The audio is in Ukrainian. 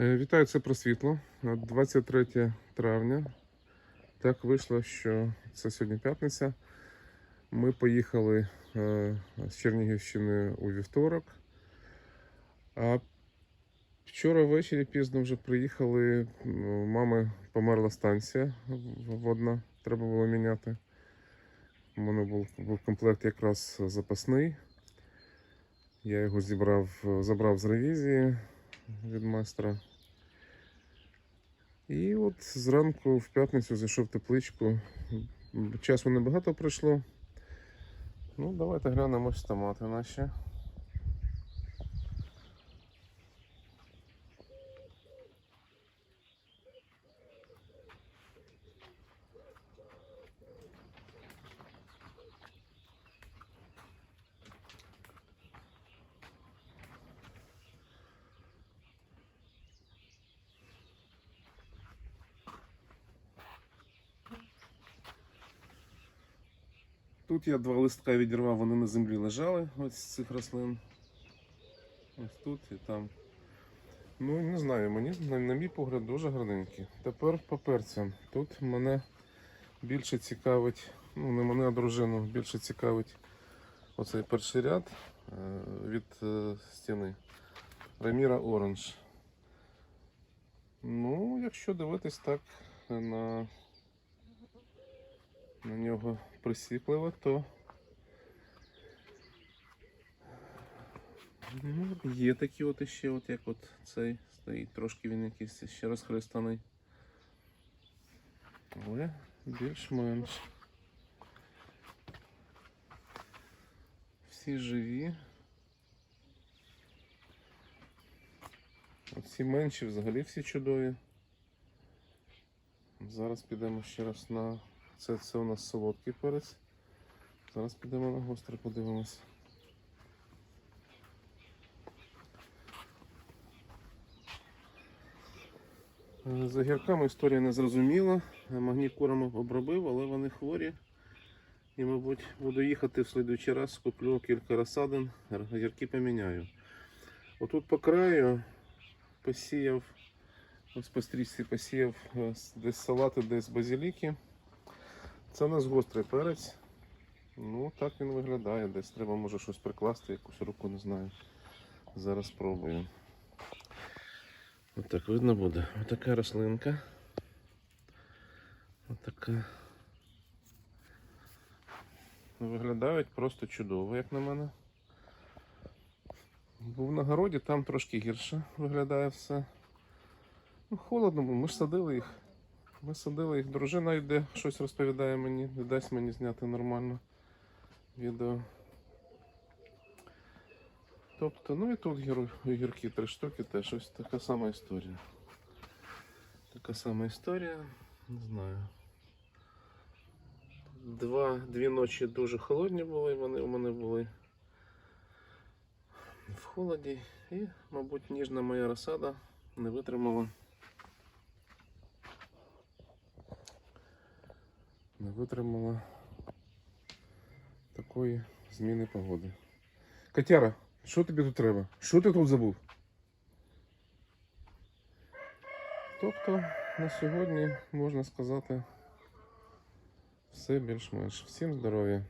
Е, Вітаю, це про світло. От 23 травня. Так вийшло, що це сьогодні п'ятниця. Ми поїхали е, з Чернігівщини у вівторок. А вчора ввечері пізно вже приїхали. У мами померла станція водна, треба було міняти. У мене був, був комплект якраз запасний. Я його зібрав, забрав з ревізії від майстра. І от зранку в п'ятницю зайшов в тепличку. Часу небагато пройшло. Ну, давайте глянемо ось томати наші. Тут я два листка відірвав, вони на землі лежали, ось з цих рослин. Ось тут і там. Ну, не знаю, мені, на, мій погляд, дуже гарненькі. Тепер по перцям. Тут мене більше цікавить, ну не мене, а дружину, більше цікавить оцей перший ряд е, від е, стіни. Реміра Оранж. Ну, якщо дивитись так на, на нього присіпливо, то ну, є такі от іще, от як от цей стоїть, трошки він якийсь ще розхристаний. Але більш-менш. Всі живі. Оці менші взагалі всі чудові. Зараз підемо ще раз на це, це у нас солодкий перець. Зараз підемо на гострий, подивимось. Е, За гірками історія не зрозуміла. Магнікурами обробив, але вони хворі. І, мабуть, буду їхати в слідуючий раз, куплю кілька розсадин, гірки поміняю. Отут по краю посіяв, ось по посіяв е, десь салати, десь базиліки. Це у нас гострий перець. Ну, так він виглядає. Десь треба може щось прикласти, якусь руку, не знаю. Зараз спробую. Отак видно буде. Отака рослинка. Отака. Виглядають просто чудово, як на мене. Був на городі, там трошки гірше виглядає все. Ну, холодно, ми ж садили їх. Ми садили їх. Дружина йде, щось розповідає мені, не дасть мені зняти нормально відео. Тобто, ну і тут гір, гірки три штуки теж ось така сама історія. Така сама історія, не знаю. Два, дві ночі дуже холодні були, вони у мене були в холоді. І, мабуть, ніжна моя розсада не витримала. Не витримала такої зміни погоди. Катяра, що тобі тут треба? Що ти тут забув? Тобто на сьогодні можна сказати все більш-менш. Всім здоров'я.